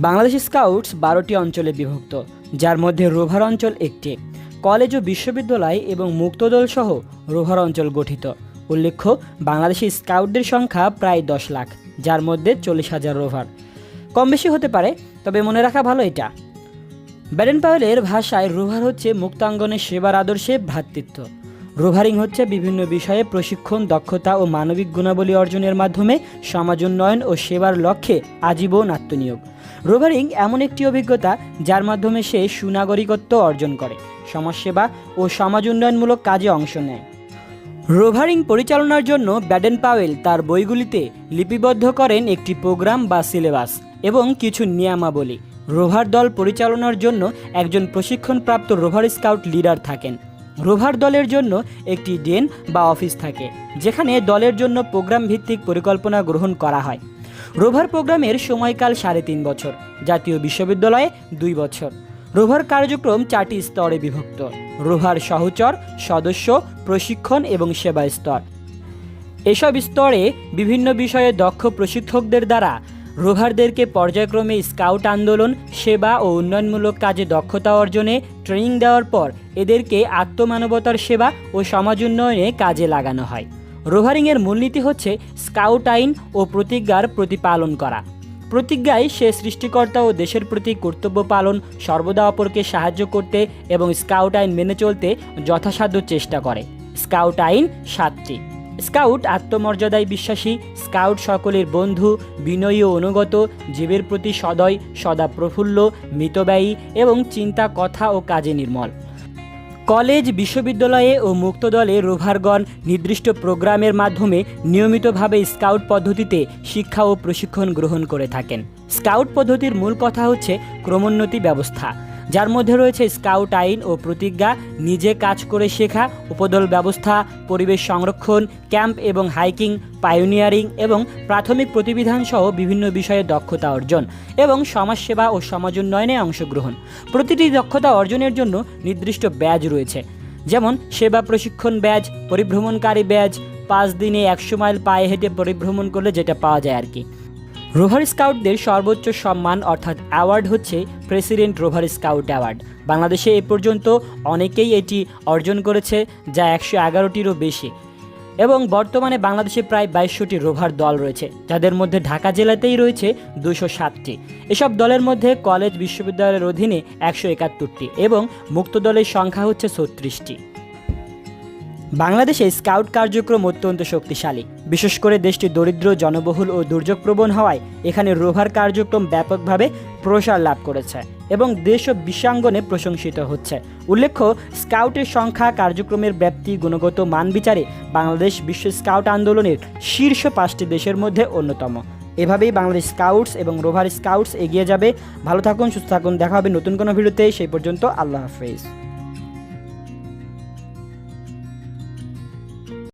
Bangladesh scouts বারোটি অঞ্চলে বিভক্ত, যার মধ্যে রোভার অঞ্চল একটি। কলেজ ও বিশ্ববিদ্যালয় এবং মুক্তদল সহ রোভার অঞ্চল গঠিত। উল্লেখ্য, বাংলাদেশি স্কাউটদের সংখ্যা প্রায় দশ লাখ, যার মধ্যে চল্লিশ হাজার রোভার। কম বেশি হতে পারে, তবে মনে রাখা ভালো এটা। ব্যাডেন পাওয়েলের ভাষায় রোভার হচ্ছে মুক্তাঙ্গনের সেবার আদর্শে ভ্রাতৃত্ব। রোভারিং হচ্ছে বিভিন্ন বিষয়ে প্রশিক্ষণ, দক্ষতা ও মানবিক গুণাবলী অর্জনের মাধ্যমে সমাজ উন্নয়ন ও সেবার লক্ষ্যে আজীবন আত্মনিয়োগ। রোভারিং এমন একটি অভিজ্ঞতা যার মাধ্যমে সে সুনাগরিকত্ব অর্জন করে, সমাজসেবা ও সমাজ উন্নয়নমূলক কাজে অংশ নেয়। রোভারিং পরিচালনার জন্য ব্যাডেন পাওয়েল তার বইগুলিতে লিপিবদ্ধ করেন একটি প্রোগ্রাম বা সিলেবাস এবং কিছু নিয়মাবলী। রোভার দল পরিচালনার জন্য একজন প্রশিক্ষণপ্রাপ্ত রোভার স্কাউট লিডার থাকেন। রোভার দলের জন্য একটি ডেন বা অফিস থাকে, যেখানে দলের জন্য প্রোগ্রাম ভিত্তিক পরিকল্পনা গ্রহণ করা হয়। রোভার প্রোগ্রামের সময়কাল সাড়ে তিন বছর, জাতীয় বিশ্ববিদ্যালয়ে দুই বছর। রোভার কার্যক্রম চারটি স্তরে বিভক্ত, রোভার সহচর, সদস্য, প্রশিক্ষণ এবং সেবা স্তর। এসব স্তরে বিভিন্ন বিষয়ে দক্ষ প্রশিক্ষকদের দ্বারা রোভারদেরকে পর্যায়ক্রমে স্কাউট আন্দোলন, সেবা ও উন্নয়নমূলক কাজে দক্ষতা অর্জনে ট্রেনিং দেওয়ার পর এদেরকে আত্মমানবতার সেবা ও সমাজ উন্নয়নে কাজে লাগানো হয়। রোভারিংয়ের মূলনীতি হচ্ছে স্কাউট আইন ও প্রতিজ্ঞার প্রতিপালন করা। প্রতিজ্ঞায় সে সৃষ্টিকর্তা ও দেশের প্রতি কর্তব্য পালন সর্বদা অপরকে সাহায্য করতে এবং স্কাউট আইন মেনে চলতে যথাসাধ্য চেষ্টা করে। স্কাউট আইন সাতটি। স্কাউট আত্মমর্যাদায় বিশ্বাসী, স্কাউট সকলের বন্ধু, বিনয়ী ও অনুগত, জীবের প্রতি সদয়, সদা প্রফুল্ল, মিতব্যয়ী এবং চিন্তা, কথা ও কাজে নির্মল। কলেজ, বিশ্ববিদ্যালয়ে ও মুক্ত দলে রোভারগণ নির্দিষ্ট প্রোগ্রামের মাধ্যমে নিয়মিতভাবে স্কাউট পদ্ধতিতে শিক্ষা ও প্রশিক্ষণ গ্রহণ করে থাকেন। স্কাউট পদ্ধতির মূল কথা হচ্ছে ক্রমোন্নতি ব্যবস্থা। যার মধ্যে রয়েছে স্কাউট আইন ও প্রতিজ্ঞা, নিজে কাজ করে শেখা, উপদল ব্যবস্থা, পরিবেশ সংরক্ষণ, ক্যাম্প এবং হাইকিং, পায়োনিয়ারিং এবং প্রাথমিক প্রতিবিধান সহ বিভিন্ন বিষয়ে দক্ষতা অর্জন এবং সমাজসেবা ও সমাজ উন্নয়নে অংশগ্রহণ। প্রতিটি দক্ষতা অর্জনের জন্য নির্দিষ্ট ব্যাজ রয়েছে, যেমন সেবা প্রশিক্ষণ ব্যাজ, পরিভ্রমণকারী ব্যাজ, পাঁচ দিনে একশো মাইল পায়ে হেঁটে পরিভ্রমণ করলে যেটা পাওয়া যায় আর কি। রোভার স্কাউটদের সর্বোচ্চ সম্মান অর্থাৎ অ্যাওয়ার্ড হচ্ছে প্রেসিডেন্ট রোভার স্কাউট অ্যাওয়ার্ড। বাংলাদেশে এ পর্যন্ত অনেকেই এটি অর্জন করেছে, যা একশো এগারোটিরও বেশি। এবং বর্তমানে বাংলাদেশে প্রায় বাইশশোটি রোভার দল রয়েছে, যাদের মধ্যে ঢাকা জেলাতেই রয়েছে দুশো সাতটি। এসব দলের মধ্যে কলেজ বিশ্ববিদ্যালয়ের অধীনে একশো একাত্তরটি এবং মুক্ত দলের সংখ্যা হচ্ছে ছত্রিশটি। বাংলাদেশে স্কাউট কার্যক্রম অত্যন্ত শক্তিশালী। বিশেষ করে দেশটি দরিদ্র, জনবহুল ও দুর্যোগপ্রবণ হওয়ায় এখানে রোভার কার্যক্রম ব্যাপকভাবে প্রসার লাভ করেছে এবং দেশ ও বিশ্বাঙ্গনে প্রশংসিত হচ্ছে। উল্লেখ্য, স্কাউটের সংখ্যা কার্যক্রমের ব্যাপ্তি, গুণগত মান বিচারে বাংলাদেশ বিশ্ব স্কাউট আন্দোলনের শীর্ষ পাঁচটি দেশের মধ্যে অন্যতম। এভাবেই বাংলাদেশ স্কাউটস এবং রোভার স্কাউটস এগিয়ে যাবে। ভালো থাকুন, সুস্থ থাকুন, দেখা হবে নতুন কোনো ভিডিওতে। সেই পর্যন্ত আল্লাহ হাফেজ।